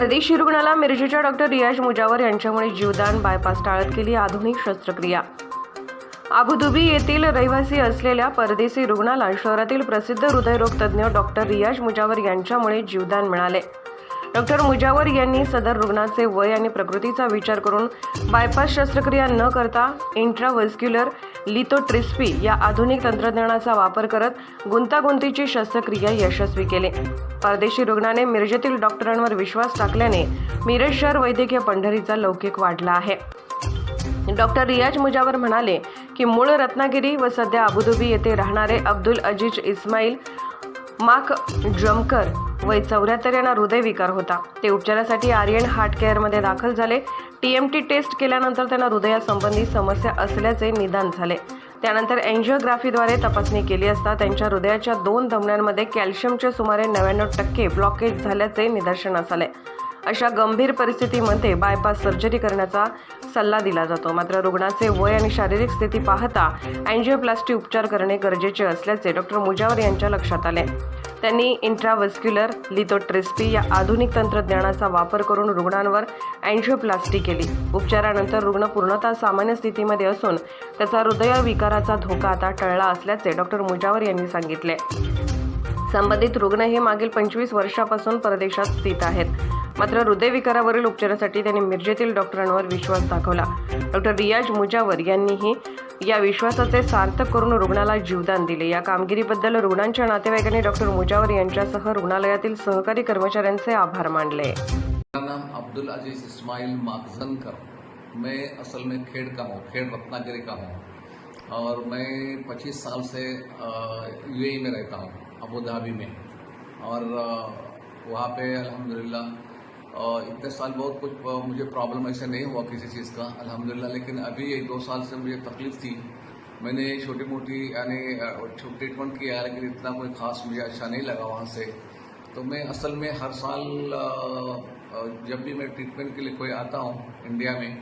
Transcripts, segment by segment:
परदेशी रुग्णाला मिरजेच्या डॉक्टर रियाज मुजावर यांच्यामुळे जीवदान बायपास टाळत केली आधुनिक शस्त्रक्रिया. अबुधाबी येथील रहिवासी असलेल्या परदेशी रुग्णाला शहरातील प्रसिद्ध हृदयरोग तज्ज्ञ डॉक्टर रियाज मुजावर यांच्यामुळे जीवदान मिळाले. डॉक्टर मुजावर यांनी सदर रुग्णाचे वय आणि प्रकृतीचा विचार करून बायपास शस्त्रक्रिया न करता इंट्राव्हस्क्युलर लिथोट्रिस्पी या आधुनिक तंत्रज्ञानाचा वापर करत गुंतागुंतीची शस्त्रक्रिया यशस्वी केली. परदेशी रुग्णाने मिरजेतील डॉक्टरांवर विश्वास टाकल्याने मिरज शहर वैद्यकीय पंढरीचा लौकिक वाढला आहे. डॉक्टर रियाज मुजावर म्हणाले की मूळ रत्नागिरी व सध्या अबुधाबी येथे राहणारे अब्दुल अजीज इस्माईल माक जमकर वय चौऱ्याहत्तर यांना हृदयविकार होता. ते उपचारासाठी आर्यन हार्ट केअरमध्ये दाखल झाले. टी एम टी टेस्ट केल्यानंतर त्यांना हृदयासंबंधी समस्या असल्याचे निदान झाले. त्यानंतर एन्जिओग्राफीद्वारे तपासणी केली असता त्यांच्या हृदयाच्या दोन धमन्यांमध्ये कॅल्शियमचे सुमारे नव्याण्णव टक्के ब्लॉकेज झाल्याचे निदर्शनास आले. अशा गंभीर परिस्थितीमध्ये बायपास सर्जरी करण्याचा सल्ला दिला जातो. मात्र रुग्णाचे वय आणि शारीरिक स्थिती पाहता अँजिओप्लास्टी उपचार करणे गरजेचे असल्याचे डॉक्टर मुजावर यांच्या लक्षात आले. त्यांनी इंट्राव्हस्क्युलर लिथोट्रेस्पी या आधुनिक तंत्रज्ञानाचा वापर करून रुग्णांवर अँजिओप्लास्टी केली. उपचारानंतर रुग्ण पूर्णतः सामान्य स्थितीमध्ये असून त्याचा हृदयविकाराचा धोका आता टळला असल्याचे डॉक्टर मुजावर यांनी सांगितले. संबंधित रुग्ण हे मागील पंचवीस वर्षापासून परदेशात स्थित आहेत. मात्र हृदयविकारावरील उपचारासाठी त्यांनी मिरजेतील डॉक्टरांवर विश्वास दाखवला. डॉक्टर रियाज मुजावर यांनीही या विश्वासाचे सार्थक करून रुग्णाला जीवदान दिले. या कामगिरीबद्दल रुग्णांच्या नातेवाईकांनी डॉक्टर मुजावर यांच्यासह रुग्णालयातील सहकारी कर्मचाऱ्यांचे आभार मानले. नाम अब्दुल अज़ीज़ इस्माइल माखजनकर मैं असल में खेड़ का हूँ, खेड़ रत्नागिरी का हूँ और मैं 25 साल से यूएई में रहता हूँ अबू धाबी में और वहाँ पे अल्हम्दुलिल्लाह इतने साल बहुत कुछ मुझे प्रॉब्लम ऐसे नहीं हुआ किसी चीज़ का, अल्हम्दुलिल्लाह, लेकिन अभी एक दो साल से मुझे तकलीफ़ थी। मैंने छोटी मोटी यानी ट्रीटमेंट किया लेकिन इतना कोई खास मुझे अच्छा नहीं लगा वहाँ से। तो मैं असल में हर साल जब भी मैं ट्रीटमेंट के लिए कोई आता हूँ इंडिया में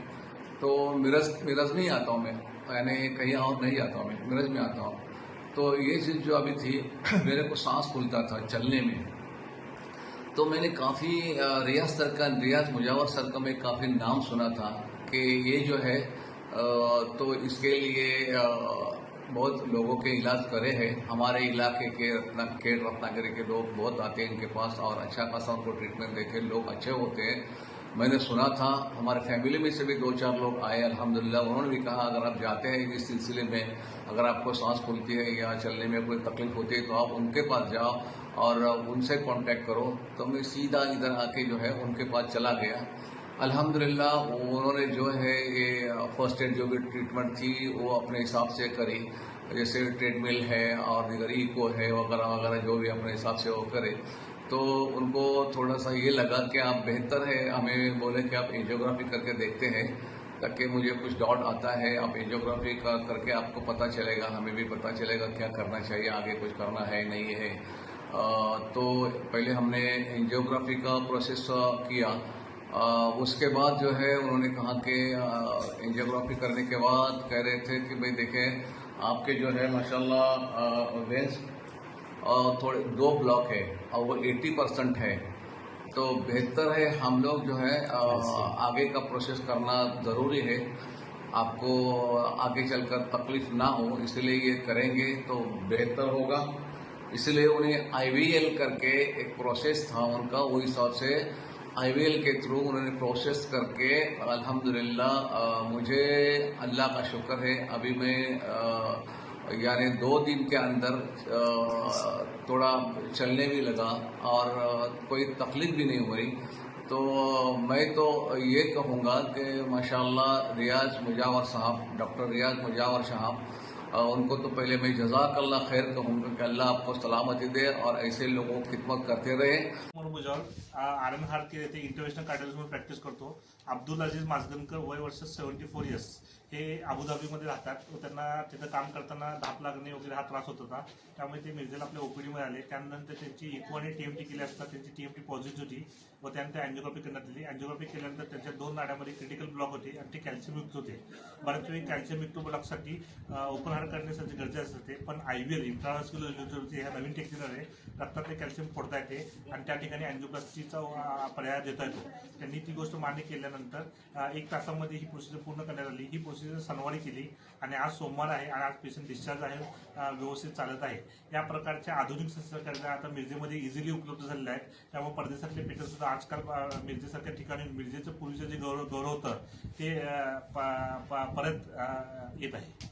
तो मिरज मिरज में ही आता हूँ मैं। यानी कहीं और नहीं आता हूँ मैं, मिरज में आता हूँ। तो ये चीज़ जो अभी थी, मेरे को सांस फूलता था चलने में। तो मैंने काफ़ी रियाज सर का रियाज मुजावर सर का मैं काफ़ी नाम सुना था कि ये जो है तो इसके लिए बहुत लोगों के इलाज करे हैं। हमारे इलाके के रत्ना खेड़ रत्नागिरी के लोग बहुत आते हैं इनके पास और अच्छा खासा उनको ट्रीटमेंट देते हैं। लोग अच्छे होते हैं। मैंने सुना था, हमारे फैमिली में से भी दो चार लोग आए, अल्हम्दुलिल्लाह, उन्होंने भी कहा, अगर आप जाते हैं इस सिलसिले में, अगर आपको सांस फूलती है या चलने में कोई तकलीफ़ होती है तो आप उनके पास जाओ और उनसे कांटेक्ट करो। तो मैं सीधा इधर आके जो है, उनके पास चला गया। अल्हम्दुलिल्लाह, उन्होंने जो है, ये फ़र्स्ट एड जो भी ट्रीटमेंट थी, वो अपने हिसाब से करी। जैसे ट्रेडमिल है और इधर इको है वगैरह वगैरह जो भी अपने हिसाब से वो करे। तो उनको थोड़ा सा ये लगा कि आप बेहतर है हमें बोले कि आप एंजियोग्राफी करके देखते हैं ताकि मुझे कुछ डाउट आता है आप एंजियोग्राफी का करके आपको पता चलेगा हमें भी पता चलेगा क्या करना चाहिए आगे कुछ करना है नहीं है। अ, तो पहले हमने एंजियोग्राफी का प्रोसेस किया। अ, उसके बाद जो है उन्होंने कहा कि एंजियोग्राफी करने के बाद कह रहे थे कि भाई देखें आपके जो है माशाल्लाह वेंस और थोड़े दो ब्लॉक है और वो 80 परसेंट है। तो बेहतर है हम लोग जो है आगे का प्रोसेस करना ज़रूरी है। आपको आगे चलकर तकलीफ़ ना हो इसलिए ये करेंगे तो बेहतर होगा। इसलिए उन्हें आईवीएल करके एक प्रोसेस था उनका वो हिसाब से आईवीएल के थ्रू उन्होंने प्रोसेस करके अल्हम्दुलिल्लाह मुझे अल्लाह का शुक्र है। अभी मैं अ, यानी दो दिन के अंदर थोड़ा चलने भी लगा और कोई तकलीफ़ भी नहीं हुई। तो मैं तो ये कहूँगा कि माशाल्लाह रियाज मुजावर साहब, डॉक्टर रियाज मुजावर साहब अ, उनको तो पहले मैं जजाकल्ला खैर कहूँगा कि अल्लाह आपको सलामती दे और ऐसे लोगों की खिदमत करते रहे। म्हणून मुजावर आर एम हार्ट येथे इंटरनॅशनल कार्डिओलॉजीमध्ये प्रॅक्टिस करतो। अब्दुल अजीज माजगनकर वय वर्ष सेव्हन्टी फोर इयर्स हे अबुधाबीमध्ये राहतात. व त्यांना तिथं काम करताना धाप लागणे वगैरे हा त्रास होत होता. त्यामुळे ते मिरजेला आपल्या ओपीडीमध्ये आले. त्यानंतर त्यांची इको आणि टीएमटी केली असता. त्यांची टीएमटी पॉझिटिव्ह होती व त्यानंतर अँजिओग्राफी करण्यात आली. अँजिओग्राफी केल्यानंतर त्यांच्या दोन नाड्यामध्ये क्रिटिकल ब्लॉक होते आणि ते कॅल्शियम युक्त होते. बऱ्याच वेळी कॅल्शियम युक्त ब्लॉकसाठी ओपन बाहेर करण्यासाठी गरजेचं असते. पण आय वी एल इंट्राव्हॅस्क्युलर इलेक्ट्रोलॉजी ह्या नवीन टेक्निक आहे रक्तातले कॅल्शियम फोडता येते आणि त्या ठिकाणी अँजिओप्लास्टीचा पर्याय देता येतो. त्यांनी ती गोष्ट मान्य केल्यानंतर एक तासामध्ये ही प्रोसिजर पूर्ण करण्यात आली. ही प्रोसिजर सनवारी केली आणि आज सोमवार आहे आणि आज पेशंट डिस्चार्ज आहे व्यवस्थित चालत आहे. या प्रकारच्या आधुनिक शस्त्रक्रिया आता मिरजेमध्ये इझिली उपलब्ध झालेल्या आहेत. त्यामुळे परदेशातले पेशंटसुद्धा आजकाल मिरजेसारख्या ठिकाणी मिरजेचं पूर्वीचं जे गौरव गौरव होतं ते प- प- परत येत आहे.